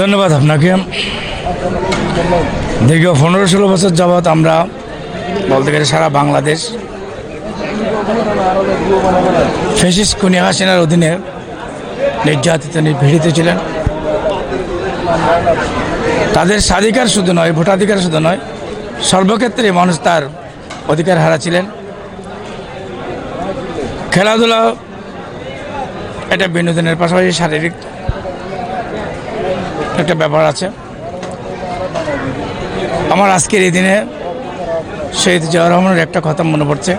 ধন্যবাদ আপনাকে। দীর্ঘ পনেরো ষোলো বছর যাবৎ আমরা বলতে গেলে সারা বাংলাদেশ ফেসিস কুনিয়া হাসিনার অধীনে নির্যাতিত, নিপীড়িত ছিলেন। তাদের স্বাধিকার শুধু নয়, ভোটাধিকার শুধু নয়, সর্বক্ষেত্রে মানুষ তার অধিকার হারা ছিলেন খেলাধুলা এটা বিনোদনের পাশাপাশি শারীরিক একটা ব্যাপার আছে। আমার আজকের এই দিনে শহীদ জিয়া রহমানের একটা কথা মনে পড়ছে।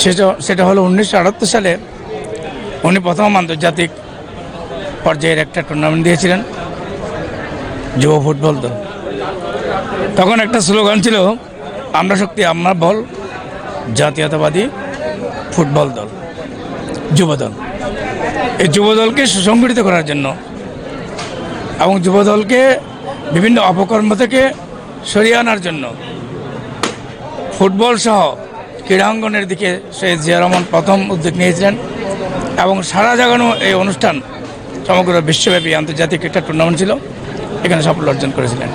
সেটা সেটা হলো উনিশশো আটাত্তর সালে উনি প্রথম আন্তর্জাতিক পর্যায়ের একটা টুর্নামেন্ট দিয়েছিলেন, যুব ফুটবল দল। তখন একটা স্লোগান ছিল, আমরা শক্তি, আমরা বল, জাতীয়তাবাদী ফুটবল দল যুবদল এই যুবদলকে সুসংগঠিত করার জন্য এবং যুবদলকে বিভিন্ন অপকর্ম থেকে সরিয়ে আনার জন্য ফুটবল সহ ক্রীড়াঙ্গনের দিকে শহীদ জিয়া রহমান প্রথম উদ্যোগ নিয়েছিলেন এবং সারা জাগানো এই অনুষ্ঠান সমগ্র বিশ্বব্যাপী আন্তর্জাতিক একটা টুর্নামেন্ট ছিল, এখানে সাফল্য অর্জন করেছিলেন।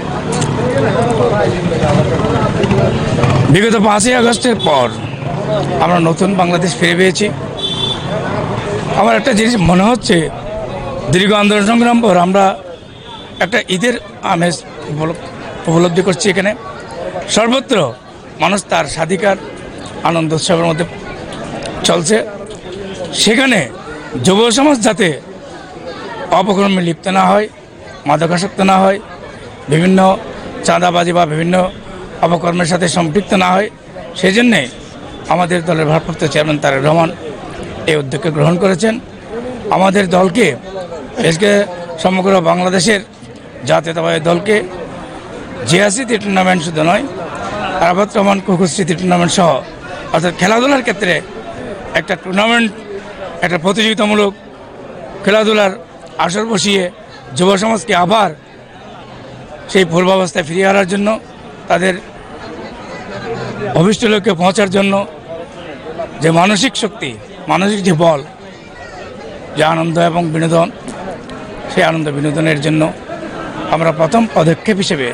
বিগত পাঁচই আগস্টের পর আমরা নতুন বাংলাদেশ ফিরে পেয়েছি। আমার একটা জিনিস মনে হচ্ছে, দীর্ঘ আন্দোলন সংগ্রাম পর আমরা একটা ঈদের আমেজ উপল- উপলব্ধি করছি এখানে। সর্বত্র মানুষ তার স্বাধিকার, আনন্দ উৎসবের মধ্যে চলছে। সেখানে যুব সমাজ যাতে অপকর্মে লিপ্ত না হয়, মাদকাসক্ত না হয়, বিভিন্ন চাঁদাবাজি বা বিভিন্ন অপকর্মের সাথে সম্পৃক্ত না হয় সেই জন্যে আমাদের দলের ভারপ্রাপ্ত চেয়ারম্যান তারেক রহমান এই উদ্যোগকে গ্রহণ করেছেন। আমাদের দলকে আজকে সমগ্র বাংলাদেশের জাতীয়তাবাদী দলকে জিয়াসিতি টুর্নামেন্ট শুধু নয়, আরাফাত রহমান কুকুর স্মৃতি টুর্নামেন্ট সহ, অর্থাৎ খেলাধুলার ক্ষেত্রে একটা টুর্নামেন্ট একটা প্রতিযোগিতামূলক খেলাধুলার আসর বসিয়ে যুব সমাজকে আবার সেই পূর্বাবস্থায় ফিরিয়ে আনার জন্য, তাদের অভিষ্ট লক্ষ্যে পৌঁছার জন্য যে মানসিক শক্তি, মানসিক যে বল, যে আনন্দ এবং বিনোদন, সেই আনন্দ বিনোদনের জন্য আমরা প্রথম পদক্ষেপ হিসেবে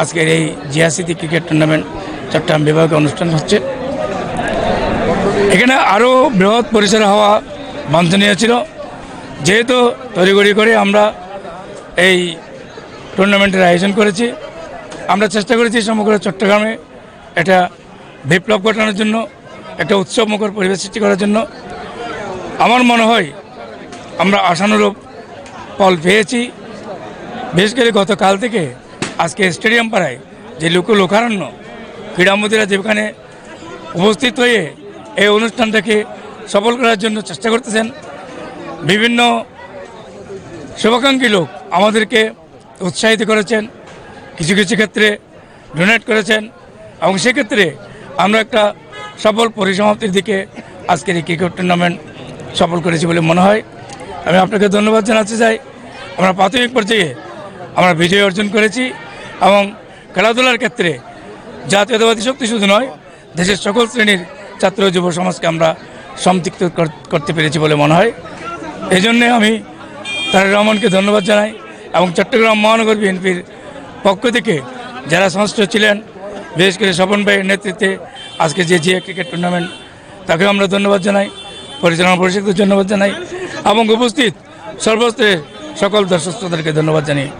আজকের এই জিয়াসিটি ক্রিকেট টুর্নামেন্ট চট্টগ্রাম বিভাগে অনুষ্ঠান হচ্ছে। এখানে আরও বৃহৎ পরিসরে হওয়া বাঞ্ছনীয় ছিল। যেহেতু তড়িগড়ি করে আমরা এই টুর্নামেন্টের আয়োজন করেছি, আমরা চেষ্টা করেছি সমগ্র চট্টগ্রামে একটা বিপ্লব ঘটানোর জন্য, একটা উৎসবমুখর পরিবেশ সৃষ্টি করার জন্য। আমার মনে হয় আমরা আশানুরূপ ফল পেয়েছি। বিশেষ করে গতকাল থেকে আজকে স্টেডিয়াম পাড়ায় যে লোক লোকারণ্য ক্রীড়ামন্ত্রীরা যেখানে উপস্থিত হয়ে এই অনুষ্ঠানটাকে সফল করার জন্য চেষ্টা করতেছেন, বিভিন্ন শুভাকাঙ্ক্ষী লোক আমাদেরকে উৎসাহিত করেছেন, কিছু কিছু ক্ষেত্রে ডোনেট করেছেন এবং সেক্ষেত্রে আমরা একটা সফল পরিসমাপ্তির দিকে আজকের এই ক্রিকেট টুর্নামেন্ট সফল করেছি বলে মনে হয়। আমি আপনাকে ধন্যবাদ জানাতে চাই। আমরা প্রাথমিক পর্যায়ে আমরা বিজয় অর্জন করেছি এবং খেলাধুলার ক্ষেত্রে জাতীয়তাবাদী শক্তি শুধু নয়, দেশের সকল শ্রেণির ছাত্র যুব সমাজকে আমরা সম্পৃক্ত কর- করতে পেরেছি বলে মনে হয়। এই জন্যে আমি তারেক রহমানকে ধন্যবাদ জানাই এবং চট্টগ্রাম মহানগর বিএনপির পক্ষ থেকে যারা সংশ্লিষ্ট ছিলেন, বিশেষ করে স্বপন ভাইয়ের নেতৃত্বে আজকে যে জিয়া ক্রিকেট টুর্নামেন্ট, তাকেও আমরা ধন্যবাদ জানাই, পরিচালনা পরিষদকে ধন্যবাদ জানাই এবং উপস্থিত সর্বস্তরের সকল দর্শক শ্রোতাদেরকে ধন্যবাদ জানাই